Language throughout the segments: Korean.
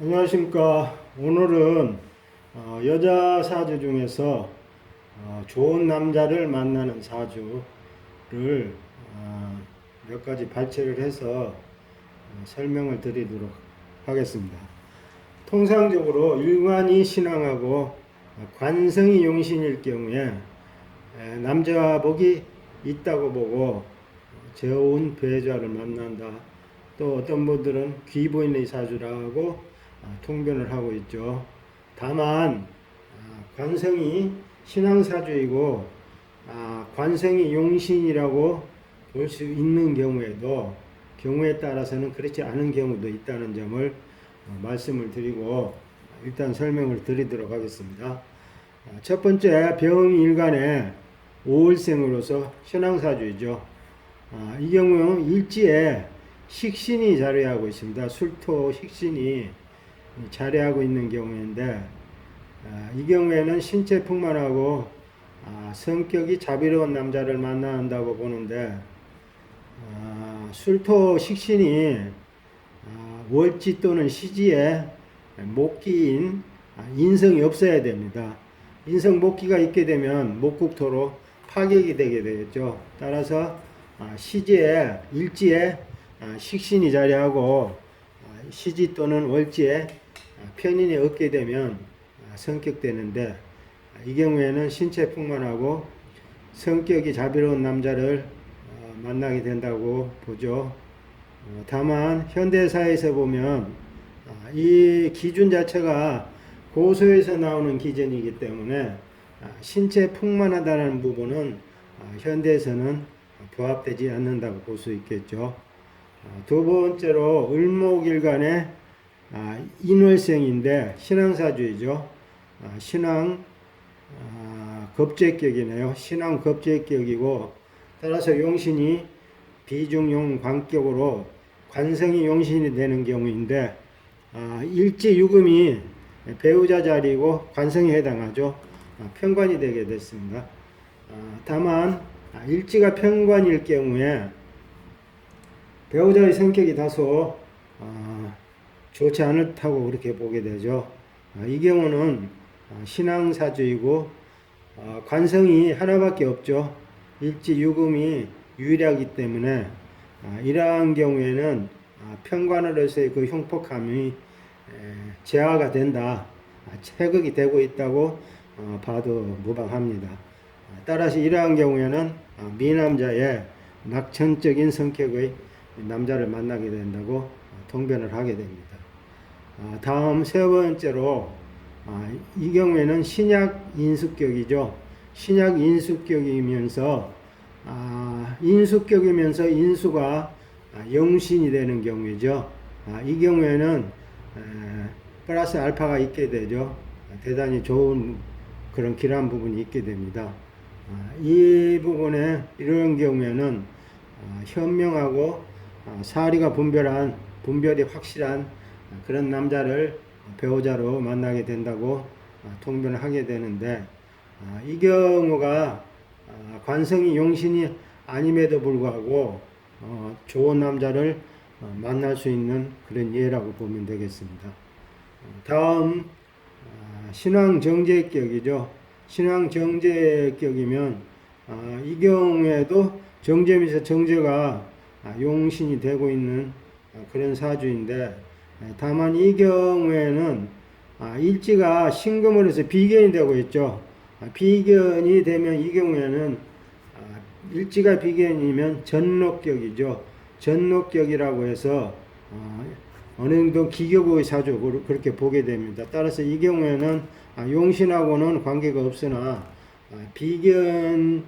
안녕하십니까. 오늘은 어, 여자 사주 중에서 어, 좋은 남자를 만나는 사주를 어, 몇 가지 발췌를 해서 어, 설명을 드리도록 하겠습니다. 통상적으로 일관이 신앙하고 어, 관성이 용신일 경우에 에, 남자와 복이 있다고 보고 좋은 배우자를 만난다. 또 어떤 분들은 귀부인의 사주라고 아, 통변을 하고 있죠. 다만 아, 관성이 신앙사주이고 아, 관성이 용신이라고 볼 수 있는 경우에도 경우에 따라서는 그렇지 않은 경우도 있다는 점을 어, 말씀을 드리고 일단 설명을 드리도록 하겠습니다. 아, 첫 번째 병일간의 오일생으로서 신앙사주이죠. 아, 이 경우 일지에 식신이 자리하고 있습니다. 술토 식신이 자리하고 있는 경우인데 아, 이 경우에는 신체 풍만하고 아, 성격이 자비로운 남자를 만난다고 보는데 아, 술토 식신이 아, 월지 또는 시지에 목기인 아, 인성이 없어야 됩니다. 인성 목기가 있게 되면 목국토로 파격이 되게 되겠죠. 따라서 아, 시지에 일지에 아, 식신이 자리하고 아, 시지 또는 월지에 아, 편인이 얻게 되면 아, 성격되는데 아, 이 경우에는 신체 풍만하고 성격이 자비로운 남자를 어, 만나게 된다고 보죠. 어, 다만 현대사에서 보면 아, 이 기준 자체가 고소에서 나오는 기준이기 때문에 아, 신체 풍만하다는 부분은 아, 현대에서는 부합되지 않는다고 볼 수 있겠죠. 아, 두 번째로 을목일간의 아, 인월생인데 신앙사주이죠. 아, 신앙 아, 겁제격이네요. 신앙 겁제격이고 따라서 용신이 비중용 관격으로 관성이 용신이 되는 경우인데 아, 일지 유금이 배우자 자리고 관성에 해당하죠. 아, 편관이 되게 됐습니다. 아, 다만 아, 일지가 편관일 경우에 배우자의 성격이 다소 아, 좋지 않다고 그렇게 보게 되죠. 아, 이 경우는 아, 신앙사주이고 아, 관성이 하나밖에 없죠. 일지 유금이 유일하기 때문에 아, 이러한 경우에는 아, 편관으로서의 그 흉폭함이 에, 제하가 된다. 아, 체극이 되고 있다고 어, 봐도 무방합니다. 아, 따라서 이러한 경우에는 아, 미남자의 낙천적인 성격의 남자를 만나게 된다고 어, 통변을 하게 됩니다. 아, 다음 세 번째로 아, 이 경우에는 신약 인수격이죠. 신약 인수격이면서 아, 인수격이면서 인수가 아, 영신이 되는 경우이죠. 아, 이 경우에는 에, 플러스 알파가 있게 되죠. 아, 대단히 좋은 그런 길한 부분이 있게 됩니다. 아, 이 부분에 이런 경우에는 아, 현명하고 아, 사리가 분별한 분별이 확실한 아, 그런 남자를 배우자로 만나게 된다고 아, 통변을 하게 되는데 아, 이 경우가 아, 관성이 용신이 아님에도 불구하고 어, 좋은 남자를 어, 만날 수 있는 그런 예라고 보면 되겠습니다. 어, 다음 아, 신앙 정제격이죠. 신앙 정제격이면 아, 이 경우에도 정제면서 정제가 아, 용신이 되고 있는 아, 그런 사주인데 아, 다만 이 경우에는 아, 일지가 신금을 해서 비견이 되고 있죠. 아, 비견이 되면 이 경우에는 아, 일지가 비견이면 전록격이죠. 전록격이라고 해서 어, 어느 정도 기격의 그- 그렇게 보게 됩니다. 따라서 이 경우에는 아, 용신하고는 관계가 없으나 아, 비견이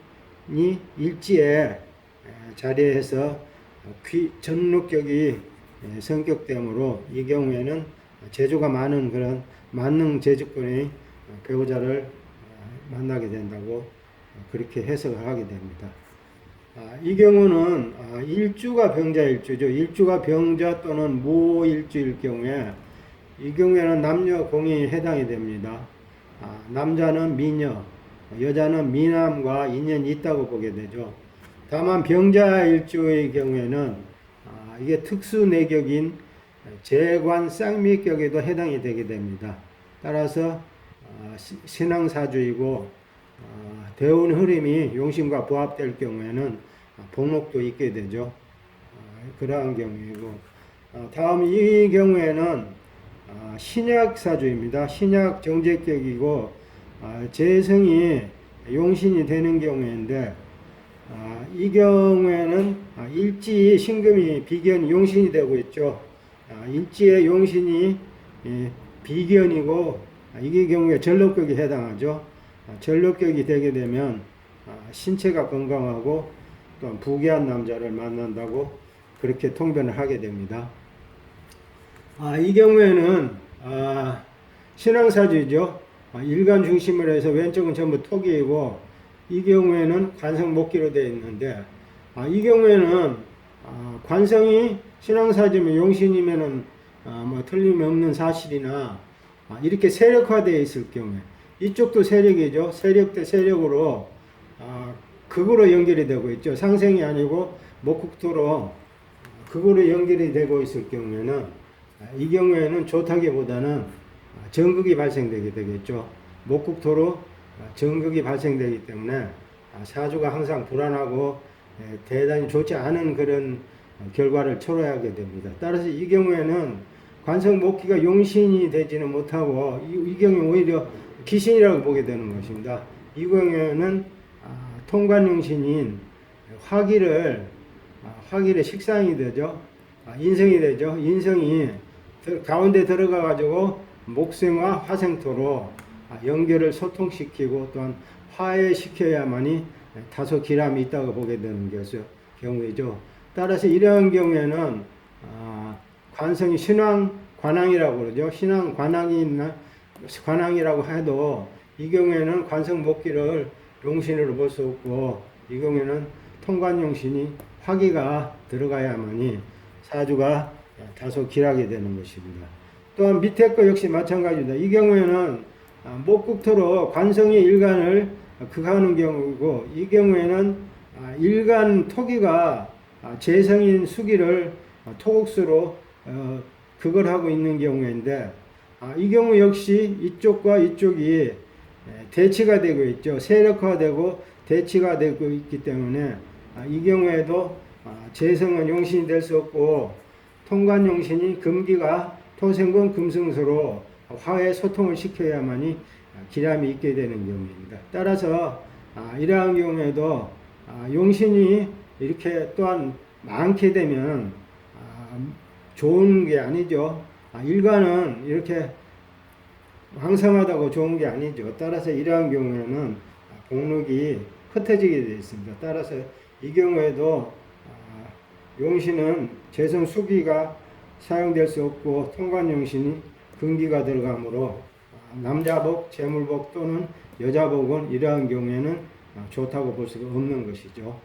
일지에 에, 자리해서 귀 전록격이 에, 성격되므로 이 경우에는 재주가 많은 그런 만능 재주권의 배우자를 어, 만나게 된다고 어, 그렇게 해석을 하게 됩니다. 아, 이 경우는 아, 일주가 병자 일주죠. 일주가 병자 또는 무일주일 경우에 이 경우에는 남녀 공이 해당이 됩니다. 아, 남자는 미녀, 여자는 미남과 인연이 있다고 보게 되죠. 다만 병자 일주의 경우에는 아, 이게 특수 내격인 재관 쌍미격에도 해당이 되게 됩니다. 따라서 어, 시- 신앙사주이고 어, 대운 흐름이 용신과 부합될 경우에는 복록도 있게 되죠. 어, 그러한 경우이고 어, 다음 이 경우에는 어, 신약사주입니다. 신약 정제격이고 어, 재성이 용신이 되는 경우인데 아, 이 경우에는 아, 일지 신금이 비견 용신이 되고 있죠. 아, 일지의 용신이 예, 비견이고 아, 이게 경우에 전력격이 해당하죠. 아, 전력격이 되게 되면 아, 신체가 건강하고 또한 부귀한 남자를 만난다고 그렇게 통변을 하게 됩니다. 아, 이 경우에는 아, 신앙사주죠. 아, 일간 중심으로 해서 왼쪽은 전부 토기이고 이 경우에는 관성 목기로 되어 있는데 아, 이 경우에는 아, 관성이 신앙사주면 용신이면은 아, 뭐 틀림없는 사실이나 아, 이렇게 세력화되어 있을 경우에 이쪽도 세력이죠. 세력 대 세력으로 아, 극으로 연결이 되고 있죠. 상생이 아니고 목국토로 극으로 연결이 되고 있을 경우에는 아, 이 경우에는 좋다기보다는 아, 전극이 발생되게 되겠죠. 목국토로 아, 전극이 발생되기 때문에 아, 사주가 항상 불안하고 예, 대단히 좋지 않은 그런 어, 결과를 초래하게 됩니다. 따라서 이 경우에는 관성 목기가 용신이 되지는 못하고 이, 이 경우에 오히려 귀신이라고 보게 되는 것입니다. 이 경우에는 아, 통관용신인 화기를 아, 화기의 식상이 되죠. 아, 인성이 되죠. 인성이 들- 가운데 들어가 가지고 목생과 화생토로 아, 연결을 소통시키고 또한 화해시켜야만이 다소 기람이 있다고 보게 되는 것이 경우이죠. 따라서 이러한 경우에는 아, 관성이 신왕 관왕이라고 그러죠. 신왕 관왕이 있나 관왕이라고 해도 이 경우에는 관성 목기를 용신으로 볼 수 없고 이 경우에는 통관 용신이 화기가 들어가야만이 사주가 다소 길하게 되는 것입니다. 또한 밑에 거 역시 마찬가지입니다. 이 경우에는 아, 목국토로 관성의 일간을 극하는 경우이고 이 경우에는 아, 일간 토기가 아, 재성인 수기를 아, 토국수로 어, 극을 하고 있는 경우인데 아, 이 경우 역시 이쪽과 이쪽이 예, 대치가 되고 있죠. 세력화되고 대치가 되고 있기 때문에 아, 이 경우에도 아, 재성은 용신이 될 수 없고 통관 용신이 금기가 토생금 금승수로 화해 소통을 시켜야만이 아, 기람이 있게 되는 경우입니다. 따라서 아, 이러한 경우에도 아, 용신이 이렇게 또한 많게 되면 아, 좋은 게 아니죠. 아, 일간은 이렇게 왕성하다고 좋은 게 아니죠. 따라서 이러한 경우에는 복록이 흩어지게 되어 있습니다. 따라서 이 경우에도 아, 용신은 재성 수기가 사용될 수 없고 통관 용신이 금기가 들어가므로 아, 남자복, 재물복 또는 여자복은 이러한 경우에는 아, 좋다고 볼 수가 없는 것이죠.